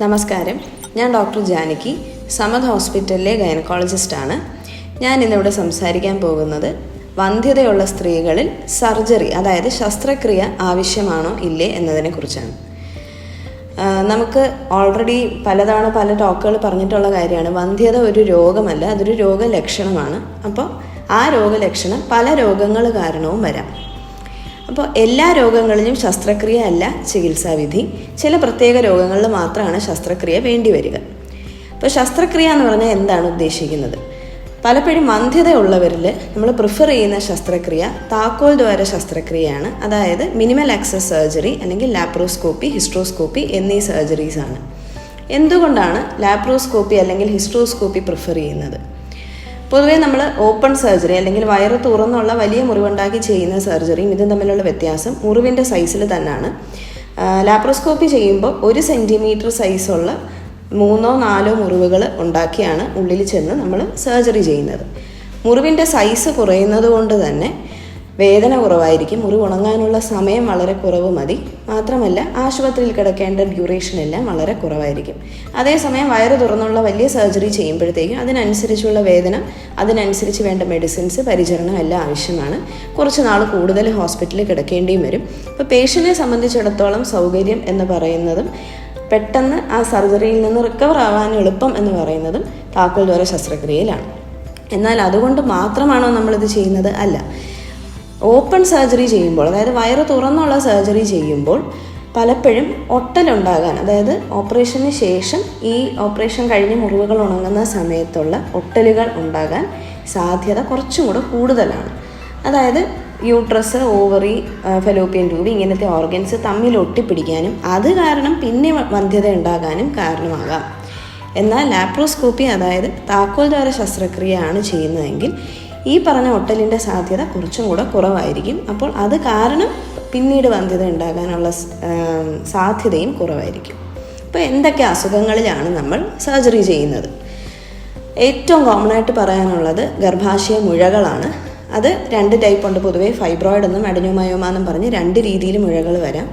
നമസ്കാരം. ഞാൻ ഡോക്ടർ ജാനകി സമദ് ഹോസ്പിറ്റലിലെ ഗൈനക്കോളജിസ്റ്റാണ്. ഞാൻ ഇന്നിവിടെ സംസാരിക്കാൻ പോകുന്നത് വന്ധ്യതയുള്ള സ്ത്രീകളിൽ സർജറി അതായത് ശസ്ത്രക്രിയ ആവശ്യമാണോ ഇല്ലേ എന്നതിനെ കുറിച്ചാണ്. നമുക്ക് ഓൾറെഡി പലതവണ പല ടോക്കുകൾ പറഞ്ഞിട്ടുള്ള കാര്യമാണ്. വന്ധ്യത ഒരു രോഗമല്ല അതൊരു രോഗലക്ഷണമാണ്. അപ്പോൾ ആ രോഗലക്ഷണം പല രോഗങ്ങൾ കാരണവും വരാം. അപ്പോൾ എല്ലാ രോഗങ്ങളിലും ശസ്ത്രക്രിയ അല്ല ചികിത്സാവിധി. ചില പ്രത്യേക രോഗങ്ങളിൽ മാത്രമാണ് ശസ്ത്രക്രിയ വേണ്ടി വരിക. അപ്പോൾ ശസ്ത്രക്രിയ എന്ന് പറഞ്ഞാൽ എന്താണ് ഉദ്ദേശിക്കുന്നത്? പലപ്പോഴും മന്ധ്യതയുള്ളവരിൽ നമ്മൾ പ്രിഫർ ചെയ്യുന്ന ശസ്ത്രക്രിയ താക്കോൽ ദ്വാര ശസ്ത്രക്രിയയാണ്. അതായത് മിനിമൽ ആക്സസ് സർജറി അല്ലെങ്കിൽ ലാപ്രോസ്കോപ്പി ഹിസ്ട്രോസ്കോപ്പി എന്നീ സർജറീസ് ആണ്. എന്തുകൊണ്ടാണ് ലാപ്രോസ്കോപ്പി അല്ലെങ്കിൽ ഹിസ്ട്രോസ്കോപ്പി പ്രിഫർ ചെയ്യുന്നത്? പൊതുവേ നമ്മൾ ഓപ്പൺ സർജറി അല്ലെങ്കിൽ വയറ് തുറന്നുള്ള വലിയ മുറിവുണ്ടാക്കി ചെയ്യുന്ന സർജറിയും ഇതും തമ്മിലുള്ള വ്യത്യാസം മുറിവിന്റെ സൈസിൽ തന്നെയാണ് ലാപ്രോസ്കോപ്പി ചെയ്യുമ്പോൾ ഒരു സെന്റിമീറ്റർ സൈസുള്ള മൂന്നോ നാലോ മുറിവുകൾ ഉണ്ടാക്കിയാണ് ഉള്ളിൽ ചെന്ന് നമ്മൾ സർജറി ചെയ്യുന്നത്. മുറിവിന്റെ സൈസ് കുറയുന്നത് കൊണ്ട് തന്നെ വേദന കുറവായിരിക്കും മുറിവ് ഉണങ്ങാനുള്ള സമയം വളരെ കുറവ് മതി. മാത്രമല്ല ആശുപത്രിയിൽ കിടക്കേണ്ട ഡ്യൂറേഷൻ എല്ലാം വളരെ കുറവായിരിക്കും. അതേസമയം വയറ് തുറന്നുള്ള വലിയ സർജറി ചെയ്യുമ്പോഴത്തേക്കും അതിനനുസരിച്ചുള്ള വേദന അതിനനുസരിച്ച് വേണ്ട മെഡിസിൻസ് പരിചരണം എല്ലാം ആവശ്യമാണ്. കുറച്ച് നാൾ കൂടുതൽ ഹോസ്പിറ്റലിൽ കിടക്കേണ്ടിയും വരും. അപ്പോൾ പേഷ്യന്റിനെ സംബന്ധിച്ചിടത്തോളം സൗകര്യം എന്ന് പറയുന്നതും പെട്ടെന്ന് ആ സർജറിയിൽ നിന്ന് റിക്കവർ ആവാൻ എളുപ്പം എന്ന് പറയുന്നതും താക്കോൽ ദ്വാര ശസ്ത്രക്രിയയിലാണ്. എന്നാൽ അതുകൊണ്ട് മാത്രമാണോ നമ്മളിത് ചെയ്യുന്നത്? അല്ല. ഓപ്പൺ സർജറി ചെയ്യുമ്പോൾ അതായത് വയറ് തുറന്നുള്ള സർജറി ചെയ്യുമ്പോൾ പലപ്പോഴും ഒട്ടലുണ്ടാകാൻ അതായത് ഓപ്പറേഷന് ശേഷം ഈ ഓപ്പറേഷൻ കഴിഞ്ഞ് മുറിവുകൾ ഉണങ്ങുന്ന സമയത്തുള്ള ഒട്ടലുകൾ ഉണ്ടാകാൻ സാധ്യത കുറച്ചും കൂടെ കൂടുതലാണ്. അതായത് യൂട്രസ് ഓവറി ഫെലോപ്പിയൻ ട്യൂബ് ഇങ്ങനത്തെ ഓർഗൻസ് തമ്മിൽ ഒട്ടിപ്പിടിക്കാനും അത് കാരണം പിന്നെ വന്ധ്യത ഉണ്ടാകാനും കാരണമാകാം. എന്നാൽ ലാപ്രോസ്കോപ്പി അതായത് താക്കോൽ ദ്വാര ശസ്ത്രക്രിയയാണ് ചെയ്യുന്നതെങ്കിൽ ഈ പറഞ്ഞ ഒട്ടലിന്റെ സാധ്യത കുറച്ചും കൂടെ കുറവായിരിക്കും. അപ്പോൾ അത് കാരണം പിന്നീട് വന്ധ്യത ഉണ്ടാകാനുള്ള സാധ്യതയും കുറവായിരിക്കും. അപ്പോൾ എന്തൊക്കെ അസുഖങ്ങളിലാണ് നമ്മൾ സർജറി ചെയ്യുന്നത്? ഏറ്റവും കോമൺ ആയിട്ട് പറയാനുള്ളത് ഗർഭാശയ മുഴകളാണ്. അത് രണ്ട് ടൈപ്പ് ഉണ്ട്. പൊതുവേ ഫൈബ്രോയിഡ് എന്നും അഡിനോമയോമ എന്നും പറഞ്ഞ് രണ്ട് രീതിയിൽ മുഴകൾ വരാം.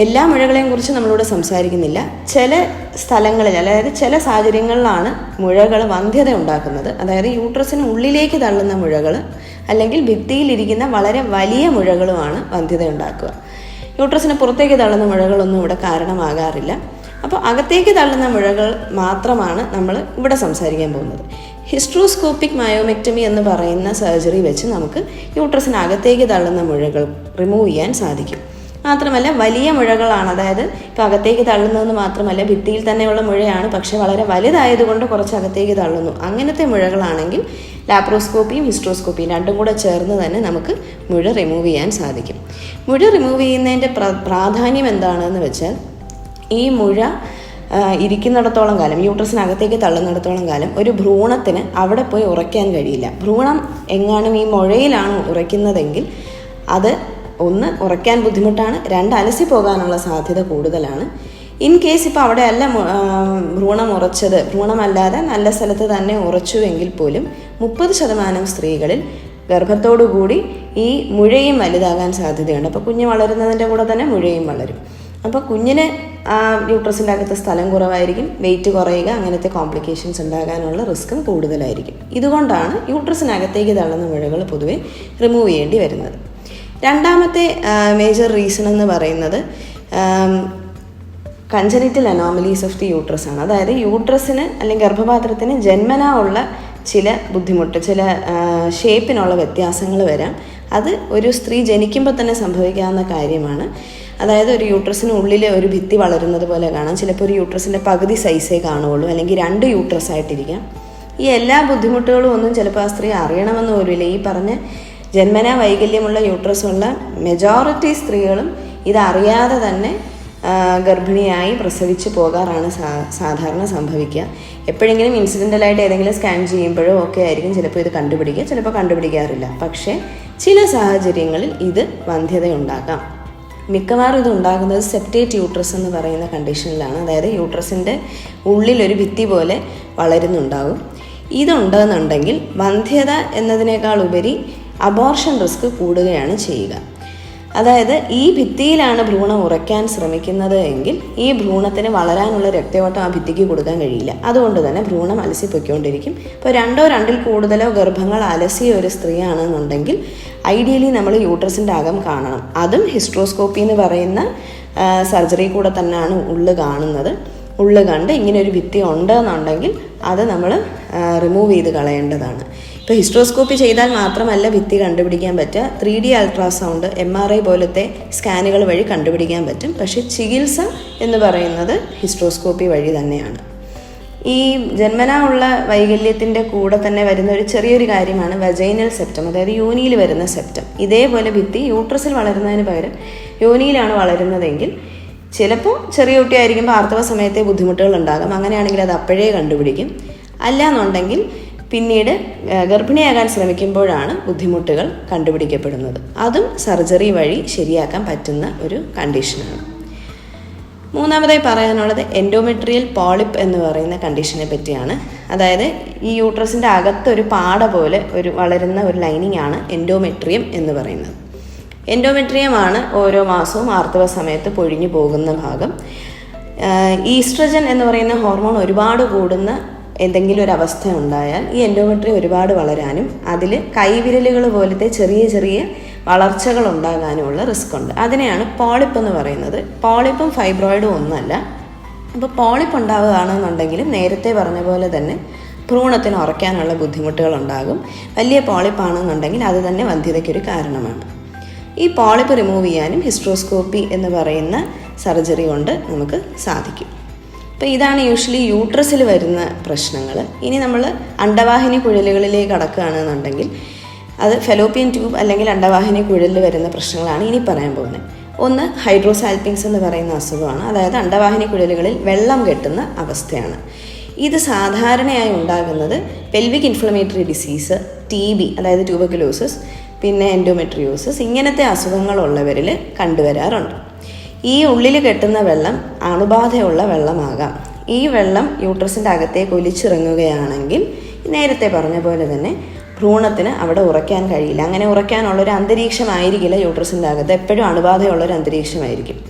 എല്ലാ മുഴകളെയും കുറിച്ച് നമ്മളിവിടെ സംസാരിക്കുന്നില്ല. ചില സ്ഥലങ്ങളിൽ അതായത് ചില സാഹചര്യങ്ങളിലാണ് മുഴകൾ വന്ധ്യത ഉണ്ടാക്കുന്നത്. അതായത് യൂട്രസിന് ഉള്ളിലേക്ക് തള്ളുന്ന മുഴകൾ അല്ലെങ്കിൽ ഭിത്തിയിലിരിക്കുന്ന വളരെ വലിയ മുഴകളുമാണ് വന്ധ്യത ഉണ്ടാക്കുക. യൂട്രസിന് പുറത്തേക്ക് തള്ളുന്ന മുഴകളൊന്നും ഇവിടെ കാരണമാകാറില്ല. അപ്പോൾ അകത്തേക്ക് തള്ളുന്ന മുഴകൾ മാത്രമാണ് നമ്മൾ ഇവിടെ സംസാരിക്കാൻ പോകുന്നത്. ഹിസ്ട്രോസ്കോപ്പിക് മയോമെക്ടമി എന്ന് പറയുന്ന സർജറി വെച്ച് നമുക്ക് യൂട്രസിന് അകത്തേക്ക് തള്ളുന്ന മുഴകൾ റിമൂവ് ചെയ്യാൻ സാധിക്കും. മാത്രമല്ല വലിയ മുഴകളാണ്. അതായത് ഇപ്പോൾ അകത്തേക്ക് തള്ളുന്നതെന്ന് മാത്രമല്ല ഭിത്തിയിൽ തന്നെയുള്ള മുഴയാണ്. പക്ഷേ വളരെ വലുതായതുകൊണ്ട് കുറച്ച് അകത്തേക്ക് തള്ളുന്നു. അങ്ങനത്തെ മുഴകളാണെങ്കിൽ ലാപ്രോസ്കോപ്പിയും ഹിസ്ട്രോസ്കോപ്പിയും രണ്ടും കൂടെ ചേർന്ന് തന്നെ നമുക്ക് മുഴ റിമൂവ് ചെയ്യാൻ സാധിക്കും. മുഴ റിമൂവ് ചെയ്യുന്നതിന്റെ പ്രാധാന്യം എന്താണെന്ന് വെച്ചാൽ ഈ മുഴ ഇരിക്കുന്നിടത്തോളം കാലം യൂട്രസിനകത്തേക്ക് തള്ളുന്നിടത്തോളം കാലം ഒരു ഭ്രൂണത്തിന് അവിടെ പോയി ഉറയ്ക്കാൻ കഴിയില്ല. ഭ്രൂണം എങ്ങാനും ഈ മുഴയിലാണ് ഉറയ്ക്കുന്നതെങ്കിൽ അത് ഒന്ന് ഉറയ്ക്കാൻ ബുദ്ധിമുട്ടാണ്. രണ്ട് അലസി പോകാനുള്ള സാധ്യത കൂടുതലാണ്. ഇൻ കേസ് ഇപ്പോൾ അവിടെ അല്ല ഭ്രൂണം ഉറച്ചത് ഭ്രൂണമല്ലാതെ നല്ല സ്ഥലത്ത് തന്നെ ഉറച്ചുവെങ്കിൽ പോലും മുപ്പത് ശതമാനം സ്ത്രീകളിൽ ഗർഭത്തോടുകൂടി ഈ മുഴയും വലുതാകാൻ സാധ്യതയുണ്ട്. അപ്പോൾ കുഞ്ഞ് വളരുന്നതിന്റെ കൂടെ തന്നെ മുഴയും വളരും. അപ്പോൾ കുഞ്ഞിന് ആ യൂട്രസിന്റെ അകത്ത് സ്ഥലം കുറവായിരിക്കും വെയിറ്റ് കുറയുക അങ്ങനത്തെ കോംപ്ലിക്കേഷൻസ് ഉണ്ടാകാനുള്ള റിസ്ക്കും കൂടുതലായിരിക്കും. ഇതുകൊണ്ടാണ് യൂട്രസിനകത്തേക്ക് തള്ളുന്ന മുഴകൾ പൊതുവെ റിമൂവ് ചെയ്യേണ്ടി വരുന്നത്. രണ്ടാമത്തെ മേജർ റീസൺ എന്ന് പറയുന്നത് congenital anomalies of the uterus ആണ്. അതായത് യൂട്രസിന് അല്ലെങ്കിൽ ഗർഭപാത്രത്തിന് ജന്മനാ ഉള്ള ചില ബുദ്ധിമുട്ട് ചില ഷേപ്പിനുള്ള വ്യത്യാസങ്ങൾ വരാം. അത് ഒരു സ്ത്രീ ജനിക്കുമ്പോൾ തന്നെ സംഭവിക്കാവുന്ന കാര്യമാണ്. അതായത് ഒരു യൂട്രസിന് ഉള്ളിൽ ഒരു ഭിത്തി വളരുന്നത് പോലെ കാണാം. ചിലപ്പോൾ ഒരു യൂട്രസിന്റെ പകുതി സൈസേ കാണുകയുള്ളൂ അല്ലെങ്കിൽ രണ്ട് യൂട്രസ് ആയിട്ടിരിക്കാം. ഈ എല്ലാ ബുദ്ധിമുട്ടുകളും ഒന്നും ചിലപ്പോൾ ആ സ്ത്രീ അറിയണമെന്ന് പോലുമില്ല. ഈ പറഞ്ഞ ജന്മന വൈകല്യമുള്ള യൂട്രസ് ഉള്ള മെജോറിറ്റി സ്ത്രീകളും ഇതറിയാതെ തന്നെ ഗർഭിണിയായി പ്രസവിച്ച് പോകാറാണ് സാധാരണ സംഭവിക്കുക. എപ്പോഴെങ്കിലും ഇൻസിഡന്റലായിട്ട് ഏതെങ്കിലും സ്കാൻ ചെയ്യുമ്പോഴോ ഒക്കെ ആയിരിക്കും ചിലപ്പോൾ ഇത് കണ്ടുപിടിക്കുക. ചിലപ്പോൾ കണ്ടുപിടിക്കാറില്ല. പക്ഷേ ചില സാഹചര്യങ്ങളിൽ ഇത് വന്ധ്യതയുണ്ടാക്കാം മിക്കവാറും ഇത് ഉണ്ടാകുന്നത് സെപ്റ്റേറ്റ് യൂട്രസ് എന്ന് പറയുന്ന കണ്ടീഷനിലാണ് അതായത് യൂട്രസിന്റെ ഉള്ളിലൊരു ഭിത്തി പോലെ വളരുന്നുണ്ടാകും ഇതുണ്ടെന്നുണ്ടെങ്കിൽ വന്ധ്യത എന്നതിനേക്കാൾ ഉപരി അബോർഷൻ റിസ്ക് കൂടുകയാണ് ചെയ്യുക. അതായത് ഈ ഭിത്തിയിലാണ് ഭ്രൂണം ഉറയ്ക്കാൻ ശ്രമിക്കുന്നത് എങ്കിൽ ഈ ഭ്രൂണത്തിന് വളരാനുള്ള രക്തയോട്ടം ആ ഭിത്തിക്ക് കൊടുക്കാൻ കഴിയില്ല. അതുകൊണ്ട് തന്നെ ഭ്രൂണം അലസി പൊയ്ക്കൊണ്ടിരിക്കും ഇപ്പോൾ രണ്ടോ രണ്ടിൽ കൂടുതലോ ഗർഭങ്ങൾ അലസിയ ഒരു സ്ത്രീയാണെന്നുണ്ടെങ്കിൽ ഐഡിയലി നമ്മൾ യൂട്രസിന്റെ അകം കാണണം. അതും ഹിസ്ട്രോസ്കോപ്പി എന്ന് പറയുന്ന സർജറി കൂടെ തന്നെയാണ് ഉള്ളു കാണുന്നത്. ഉള്ളു കണ്ട് ഇങ്ങനെ ഒരു ഭിത്തി ഉണ്ട് എന്നുണ്ടെങ്കിൽ അത് നമ്മൾ റിമൂവ് ചെയ്ത് കളയേണ്ടതാണ്. ഇപ്പോൾ ഹിസ്ട്രോസ്കോപ്പി ചെയ്താൽ മാത്രമല്ല ഭിത്തി കണ്ടുപിടിക്കാൻ പറ്റുക. Three D ultrasound M R I പോലത്തെ സ്കാനുകൾ വഴി കണ്ടുപിടിക്കാൻ പറ്റും. പക്ഷേ ചികിത്സ എന്ന് പറയുന്നത് ഹിസ്ട്രോസ്കോപ്പി വഴി തന്നെയാണ്. ഈ ജന്മനാ ഉള്ള വൈകല്യത്തിന്റെ കൂടെ തന്നെ വരുന്ന ഒരു ചെറിയൊരു കാര്യമാണ് വജൈനൽ സെപ്റ്റം അതായത് യോനിയിൽ വരുന്ന സെപ്റ്റം ഇതേപോലെ ഭിത്തി യൂട്രസിൽ വളരുന്നതിന് പകരം യോനിയിലാണ് വളരുന്നതെങ്കിൽ ചിലപ്പോൾ ചെറിയ കുട്ടിയായിരിക്കുമ്പോൾ ആർത്തവ സമയത്തെ ബുദ്ധിമുട്ടുകൾ ഉണ്ടാകാം. അങ്ങനെയാണെങ്കിൽ അത് അപ്പോഴേ കണ്ടുപിടിക്കും. അല്ല എന്നുണ്ടെങ്കിൽ പിന്നീട് ഗർഭിണിയാകാൻ ശ്രമിക്കുമ്പോഴാണ് ബുദ്ധിമുട്ടുകൾ കണ്ടുപിടിക്കപ്പെടുന്നത്. അതും സർജറി വഴി ശരിയാക്കാൻ പറ്റുന്ന ഒരു കണ്ടീഷനാണ്. മൂന്നാമതായി പറയാനുള്ളത് എൻഡോമെട്രിയൽ പോളിപ്പ് എന്ന് പറയുന്ന കണ്ടീഷനെ പറ്റിയാണ്. അതായത് ഈ യൂട്രസിന്റെ അകത്തൊരു പാട പോലെ ഒരു വളരുന്ന ഒരു ലൈനിങ് ആണ് എൻഡോമെട്രിയം എന്ന് പറയുന്നത്. എൻഡോമെട്രിയമാണ് ഓരോ മാസവും ആർത്തവ സമയത്ത് പൊഴിഞ്ഞു പോകുന്ന ഭാഗം. ഈസ്ട്രജൻ എന്ന് പറയുന്ന ഹോർമോൺ ഒരുപാട് കൂടുന്ന എന്തെങ്കിലും ഒരു അവസ്ഥ ഉണ്ടായാൽ ഈ എൻഡോമെട്രി ഒരുപാട് വളരാനും അതിൽ കൈവിരലുകൾ പോലത്തെ ചെറിയ ചെറിയ വളർച്ചകൾ ഉണ്ടാകാനുമുള്ള റിസ്ക് ഉണ്ട്. അതിനെയാണ് പോളിപ്പ് എന്ന് പറയുന്നത്. പോളിപ്പും ഫൈബ്രോയിഡും ഒന്നല്ല. അപ്പോൾ പോളിപ്പ് ഉണ്ടാവുകയാണെന്നുണ്ടെങ്കിലും നേരത്തെ പറഞ്ഞ പോലെ തന്നെ ഭ്രൂണത്തിന് ഉറയ്ക്കാനുള്ള ബുദ്ധിമുട്ടുകൾ ഉണ്ടാകും വലിയ പോളിപ്പാണെന്നുണ്ടെങ്കിൽ അത് തന്നെ വന്ധ്യതയ്ക്കൊരു കാരണമാണ്. ഈ പോളിപ്പ് റിമൂവ് ചെയ്യാനും ഹിസ്ട്രോസ്കോപ്പി എന്ന് പറയുന്ന സർജറി കൊണ്ട് നമുക്ക് സാധിക്കും. അപ്പോൾ ഇതാണ് യൂഷ്വലി യൂട്രസിൽ വരുന്ന പ്രശ്നങ്ങൾ. ഇനി നമ്മൾ അണ്ടവാഹിനി കുഴലുകളിലേക്ക് കടക്കുകയാണെന്നുണ്ടെങ്കിൽ അത് ഫെലോപ്പിയൻ ട്യൂബ് അല്ലെങ്കിൽ അണ്ടവാഹിനി കുഴലിൽ വരുന്ന പ്രശ്നങ്ങളാണ് ഇനി പറയാൻ പോകുന്നത്. ഒന്ന് ഹൈഡ്രോസാൽപിങ്സ് എന്ന് പറയുന്ന അസുഖമാണ്. അതായത് അണ്ടവാഹിനി കുഴലുകളിൽ വെള്ളം കെട്ടുന്ന അവസ്ഥയാണ്. ഇത് സാധാരണയായി ഉണ്ടാകുന്നത് pelvic inflammatory disease T B അതായത് ട്യൂബക്കുലോസിസ് പിന്നെ എൻഡോമെട്രിയോസിസ് ഇങ്ങനത്തെ അസുഖങ്ങളുള്ളവരിൽ കണ്ടുവരാറുണ്ട്. ഈ ഉള്ളിൽ കെട്ടുന്ന വെള്ളം അണുബാധയുള്ള വെള്ളമാകാം. ഈ വെള്ളം യൂട്രസിന്റെ അകത്തേക്ക് ഒലിച്ചിറങ്ങുകയാണെങ്കിൽ നേരത്തെ പറഞ്ഞ പോലെ തന്നെ ഭ്രൂണത്തിന് അവിടെ ഉറയ്ക്കാൻ കഴിയില്ല. അങ്ങനെ ഉറയ്ക്കാനുള്ള ഒരു അന്തരീക്ഷമായിരിക്കില്ല യൂട്രസിന്റെ അകത്ത്. എപ്പോഴും അണുബാധയുള്ള ഒരു അന്തരീക്ഷമായിരിക്കും.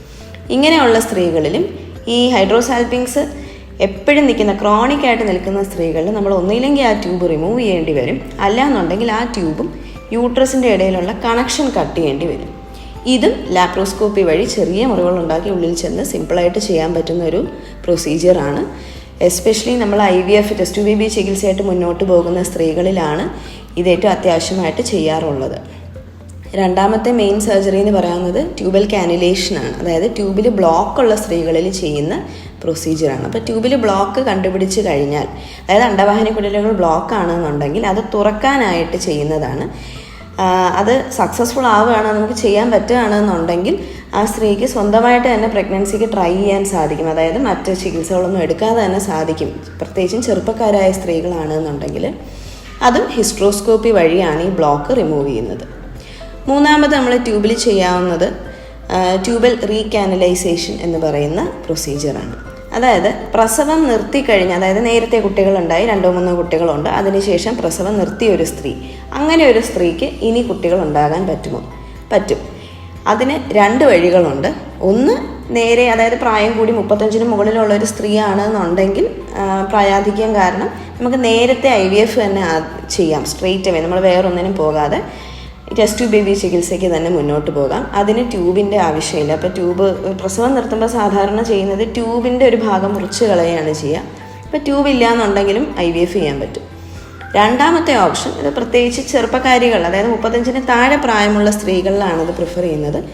ഇങ്ങനെയുള്ള സ്ത്രീകളിലും ഈ ഹൈഡ്രോസാൽപിങ്സ് എപ്പോഴും നിൽക്കുന്ന ക്രോണിക് ആയിട്ട് നിൽക്കുന്ന സ്ത്രീകളിൽ നമ്മൾ ഒന്നില്ലെങ്കിൽ ആ ട്യൂബ് റിമൂവ് ചെയ്യേണ്ടി വരും. അല്ല എന്നുണ്ടെങ്കിൽ ആ ട്യൂബും യൂട്രസിന്റെ ഇടയിലുള്ള കണക്ഷൻ കട്ട് ചെയ്യേണ്ടി വരും. ഇതും ലാപ്രോസ്കോപ്പി വഴി ചെറിയ മുറികൾ ഉണ്ടാക്കി ഉള്ളിൽ ചെന്ന് സിമ്പിളായിട്ട് ചെയ്യാൻ പറ്റുന്ന ഒരു പ്രൊസീജിയറാണ് എസ്പെഷ്യലി നമ്മൾ I V F test B B ചികിത്സയായിട്ട് മുന്നോട്ട് പോകുന്ന സ്ത്രീകളിലാണ് ഇത് ഏറ്റവും അത്യാവശ്യമായിട്ട് ചെയ്യാറുള്ളത്. രണ്ടാമത്തെ മെയിൻ സർജറി എന്ന് പറയുന്നത് ട്യൂബൽ കാനുലേഷനാണ് അതായത് ട്യൂബിൽ ബ്ലോക്ക് ഉള്ള സ്ത്രീകളിൽ ചെയ്യുന്ന പ്രൊസീജിയറാണ് അപ്പോൾ ട്യൂബിൽ ബ്ലോക്ക് കണ്ടുപിടിച്ച് കഴിഞ്ഞാൽ അതായത് അണ്ടവാഹിനി കുടലുകൾ ബ്ലോക്ക് ആണെന്നുണ്ടെങ്കിൽ അത് തുറക്കാനായിട്ട് ചെയ്യുന്നതാണ്. അത് സക്സസ്ഫുൾ ആവുകയാണ് നമുക്ക് ചെയ്യാൻ പറ്റുകയാണെന്നുണ്ടെങ്കിൽ ആ സ്ത്രീക്ക് സ്വന്തമായിട്ട് തന്നെ പ്രഗ്നൻസിക്ക് ട്രൈ ചെയ്യാൻ സാധിക്കും. അതായത് മറ്റ് ചികിത്സകളൊന്നും എടുക്കാതെ തന്നെ സാധിക്കും. പ്രത്യേകിച്ചും ചെറുപ്പക്കാരായ സ്ത്രീകളാണെന്നുണ്ടെങ്കിൽ അതും ഹിസ്ട്രോസ്കോപ്പി വഴിയാണ് ഈ ബ്ലോക്ക് റിമൂവ് ചെയ്യുന്നത്. മൂന്നാമത് നമ്മൾ ട്യൂബിൽ ചെയ്യാവുന്നത് ട്യൂബൽ റീകാനലൈസേഷൻ എന്ന് പറയുന്ന പ്രൊസീജിയറാണ് അതായത് പ്രസവം നിർത്തിക്കഴിഞ്ഞ് അതായത് നേരത്തെ കുട്ടികളുണ്ടായി രണ്ടോ മൂന്നോ കുട്ടികളുണ്ട് അതിനുശേഷം പ്രസവം നിർത്തിയ ഒരു സ്ത്രീ. അങ്ങനെ ഒരു സ്ത്രീക്ക് ഇനി കുട്ടികൾ ഉണ്ടാകാൻ പറ്റുമോ? പറ്റും. അതിന് രണ്ട് വഴികളുണ്ട്. ഒന്ന് നേരെ അതായത് പ്രായം കൂടി മുപ്പത്തഞ്ചിന് മുകളിലുള്ള ഒരു സ്ത്രീയാണെന്നുണ്ടെങ്കിൽ പ്രായാധിക്യം കാരണം നമുക്ക് നേരത്തെ ഐ വി എഫ് തന്നെ ചെയ്യാം. സ്ട്രെയിറ്റ് അവേ നമ്മൾ വേറൊന്നിനും പോകാതെ. ടെസ്റ്റ് ട്യൂബ് ബേബി ചികിത്സയ്ക്ക് തന്നെ മുന്നോട്ട് പോകാം. അതിന് ട്യൂബിന്റെ ആവശ്യമില്ല. അപ്പോൾ ട്യൂബ് പ്രസവം നിർത്തുമ്പോൾ സാധാരണ ചെയ്യുന്നത് ട്യൂബിന്റെ ഒരു ഭാഗം മുറിച്ച് കളയുകയാണ് ചെയ്യുക. അപ്പോൾ ട്യൂബ് ഇല്ല എന്നുണ്ടെങ്കിലും ഐ വി എഫ് ചെയ്യാൻ പറ്റും. രണ്ടാമത്തെ ഓപ്ഷൻ ഇത് പ്രത്യേകിച്ച് ചെറുപ്പക്കാരികൾ അതായത് മുപ്പത്തഞ്ചിന് താഴെ പ്രായമുള്ള സ്ത്രീകളിലാണ് ഇത് പ്രിഫർ ചെയ്യുന്നത്.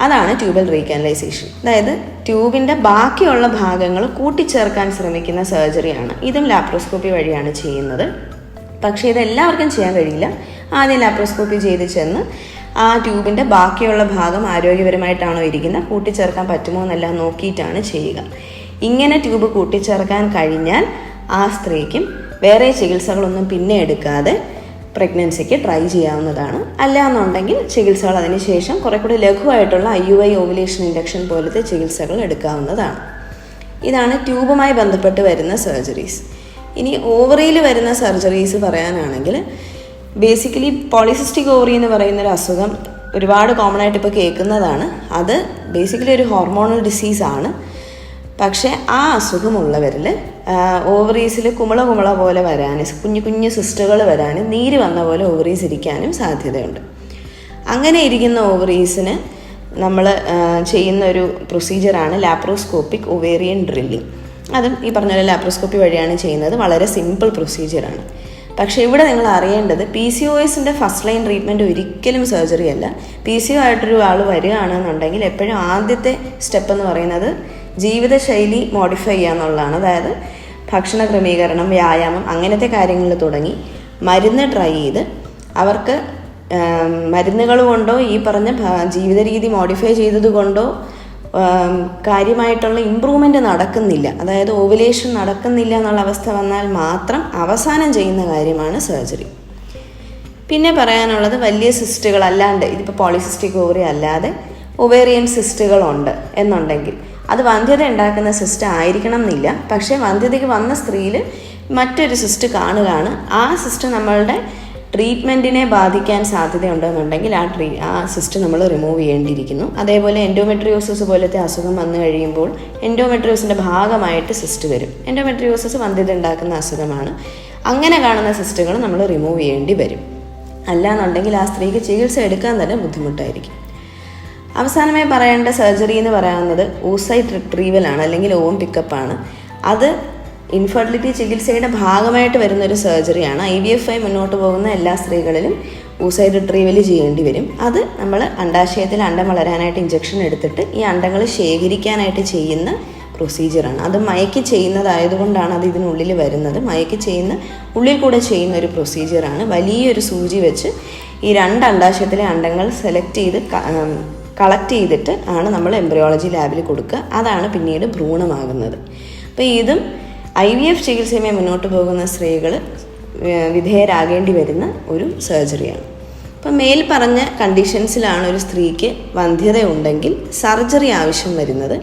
അതാണ് ട്യൂബൽ റീകാനലൈസേഷൻ അതായത് ട്യൂബിന്റെ ബാക്കിയുള്ള ഭാഗങ്ങൾ കൂട്ടിച്ചേർക്കാൻ ശ്രമിക്കുന്ന സർജറിയാണ് ഇതും ലാപ്രോസ്കോപ്പി വഴിയാണ് ചെയ്യുന്നത്. പക്ഷേ ഇത് എല്ലാവർക്കും ചെയ്യാൻ കഴിയില്ല. ആദ്യം ലാപ്രോസ്കോപ്പി ചെയ്ത് ചെന്ന് ആ ട്യൂബിന്റെ ബാക്കിയുള്ള ഭാഗം ആരോഗ്യപരമായിട്ടാണോ ഇരിക്കുന്നത് കൂട്ടിച്ചേർക്കാൻ പറ്റുമോ എന്നെല്ലാം നോക്കിയിട്ടാണ് ചെയ്യുക. ഇങ്ങനെ ട്യൂബ് കൂട്ടിച്ചേർക്കാൻ കഴിഞ്ഞാൽ ആ സ്ത്രീക്കും വേറെ ചികിത്സകളൊന്നും പിന്നെ എടുക്കാതെ പ്രഗ്നൻസിക്ക് ട്രൈ ചെയ്യാവുന്നതാണ്. അല്ല എന്നുണ്ടെങ്കിൽ ചികിത്സകൾ അതിനുശേഷം കുറെ കൂടി ലഘുവായിട്ടുള്ള I U I ovulation induction പോലത്തെ ചികിത്സകൾ എടുക്കാവുന്നതാണ്. ഇതാണ് ട്യൂബുമായി ബന്ധപ്പെട്ട് വരുന്ന സർജറീസ് ഇനി ഓവറിയിൽ വരുന്ന സർജറീസ് പറയാനാണെങ്കിൽ ബേസിക്കലി പോളിസിസ്റ്റിക് ഓവറി എന്ന് പറയുന്ന ഒരു അസുഖം ഒരുപാട് കോമൺ ആയിട്ട് ഇപ്പോൾ കേൾക്കുന്നതാണ്. അത് ബേസിക്കലി ഒരു ഹോർമോണൽ ഡിസീസാണ് പക്ഷേ ആ അസുഖമുള്ളവരിൽ ഓവറീസിൽ കുമിള കുമിള പോലെ വരാനും കുഞ്ഞു കുഞ്ഞു സിസ്റ്റുകൾ വരാനും നീര് വന്ന പോലെ ഓവറീസ് ഇരിക്കാനും സാധ്യതയുണ്ട്. അങ്ങനെ ഇരിക്കുന്ന ഓവറീസിന് നമ്മൾ ചെയ്യുന്ന ഒരു പ്രൊസീജിയറാണ് ലാപ്രോസ്കോപ്പിക് ഒവേറിയൻ ഡ്രില്ലിംഗ് അതും ഈ പറഞ്ഞ പോലെ ലാപ്രോസ്കോപ്പി വഴിയാണ് ചെയ്യുന്നത്. വളരെ സിമ്പിൾ പ്രൊസീജിയറാണ് പക്ഷേ ഇവിടെ നിങ്ങൾ അറിയേണ്ടത് പി സി ഒ എസിന്റെ ഫസ്റ്റ് ലൈൻ ട്രീറ്റ്മെന്റ് ഒരിക്കലും സർജറി അല്ല. പി സി ഒ ആയിട്ടൊരു ആൾ വരികയാണെന്നുണ്ടെങ്കിൽ എപ്പോഴും ആദ്യത്തെ സ്റ്റെപ്പ് എന്ന് പറയുന്നത് ജീവിതശൈലി മോഡിഫൈ ചെയ്യുക എന്നുള്ളതാണ്. അതായത് ഭക്ഷണ ക്രമീകരണം വ്യായാമം അങ്ങനത്തെ കാര്യങ്ങളിൽ തുടങ്ങി മരുന്ന് ട്രൈ ചെയ്ത് അവർക്ക് മരുന്നുകൾ കൊണ്ടോ ഈ പറഞ്ഞ ജീവിത രീതി മോഡിഫൈ ചെയ്തത് കൊണ്ടോ കാര്യമായിട്ടുള്ള ഇമ്പ്രൂവ്മെന്റ് നടക്കുന്നില്ല. അതായത് ഓവുലേഷൻ നടക്കുന്നില്ല എന്നുള്ള അവസ്ഥ വന്നാൽ മാത്രം അവസാനം ചെയ്യുന്ന കാര്യമാണ് സർജറി പിന്നെ പറയാനുള്ളത് വലിയ സിസ്റ്റുകൾ അല്ലാണ്ട് ഇതിപ്പോൾ പോളിസിസ്റ്റിക് ഓവറി അല്ലാതെ ഒവേറിയൻ സിസ്റ്റുകളുണ്ട് എന്നുണ്ടെങ്കിൽ. അത് വന്ധ്യത ഉണ്ടാക്കുന്ന സിസ്റ്റ് ആയിരിക്കണം എന്നില്ല. പക്ഷേ വന്ധ്യതയ്ക്ക് വന്ന സ്ത്രീയിൽ മറ്റൊരു സിസ്റ്റ് കാണുകയാണ്. ആ സിസ്റ്റ് നമ്മളുടെ ട്രീറ്റ്മെന്റിനെ ബാധിക്കാൻ സാധ്യതയുണ്ടെന്നുണ്ടെങ്കിൽ ആ ട്രീ ആ സിസ്റ്റ് നമ്മൾ റിമൂവ് ചെയ്യേണ്ടിയിരിക്കുന്നു. അതേപോലെ എൻഡോമെട്രിയോസിസ് പോലത്തെ അസുഖം വന്നു കഴിയുമ്പോൾ എൻഡോമെട്രിയോസിന്റെ ഭാഗമായിട്ട് സിസ്റ്റ് വരും. എൻഡോമെട്രിയോസിസ് വന്ധ്യത ഉണ്ടാക്കുന്ന അസുഖമാണ്. അങ്ങനെ കാണുന്ന സിസ്റ്റുകൾ നമ്മൾ റിമൂവ് ചെയ്യേണ്ടി വരും. അല്ലാന്നുണ്ടെങ്കിൽ ആ സ്ത്രീക്ക് ചികിത്സ എടുക്കാൻ തന്നെ ബുദ്ധിമുട്ടായിരിക്കും. അവസാനമായി പറയേണ്ട സർജറി എന്ന് പറയുന്നത് ഓസൈറ്റ് റിട്രീവൽ ആണ് അല്ലെങ്കിൽ ഓം പിക്കപ്പാണ്. അത് ഇൻഫെർട്ടിലിറ്റി ചികിത്സയുടെ ഭാഗമായിട്ട് വരുന്ന ഒരു സർജറിയാണ് ഐ വി എഫ് ഐ മുന്നോട്ട് പോകുന്ന എല്ലാ സ്ത്രീകളിലും ഊസൈഡ് റിട്രീവൽ ചെയ്യേണ്ടി വരും. അത് നമ്മൾ അണ്ടാശയത്തിൽ അണ്ടം വളരാനായിട്ട് ഇഞ്ചക്ഷൻ എടുത്തിട്ട് ഈ അണ്ടങ്ങൾ ശേഖരിക്കാനായിട്ട് ചെയ്യുന്ന പ്രൊസീജിയറാണ് അത് മയക്കി ചെയ്യുന്നതായതുകൊണ്ടാണ് അത് ഇതിനുള്ളിൽ വരുന്നത്. മയക്കി ചെയ്യുന്ന ഉള്ളിൽ കൂടെ ചെയ്യുന്ന ഒരു പ്രൊസീജിയറാണ് വലിയൊരു സൂചി വെച്ച് ഈ രണ്ട് അണ്ടാശയത്തിലെ അണ്ടങ്ങൾ സെലക്ട് ചെയ്ത് കളക്ട് ചെയ്തിട്ട് ആണ് നമ്മൾ എംബ്രിയോളജി ലാബിൽ കൊടുക്കുക. അതാണ് പിന്നീട് ഭ്രൂണമാകുന്നത്. അപ്പോൾ ഇതും ഐ വി എഫ് ചികിത്സയുമായി മുന്നോട്ട് പോകുന്ന സ്ത്രീകൾ വിധേയരാകേണ്ടി വരുന്ന ഒരു സർജറിയാണ്. അപ്പം മേൽ പറഞ്ഞ കണ്ടീഷൻസിലാണ് ഒരു സ്ത്രീക്ക് വന്ധ്യത ഉണ്ടെങ്കിൽ സർജറി ആവശ്യം വരുന്നത്.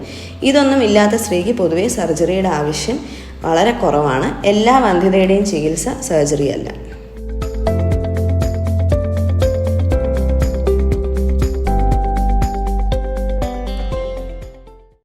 ഇതൊന്നും ഇല്ലാത്ത സ്ത്രീക്ക് പൊതുവേ സർജറിയുടെ ആവശ്യം വളരെ കുറവാണ്. എല്ലാ വന്ധ്യതയുടെയും ചികിത്സ സർജറി അല്ല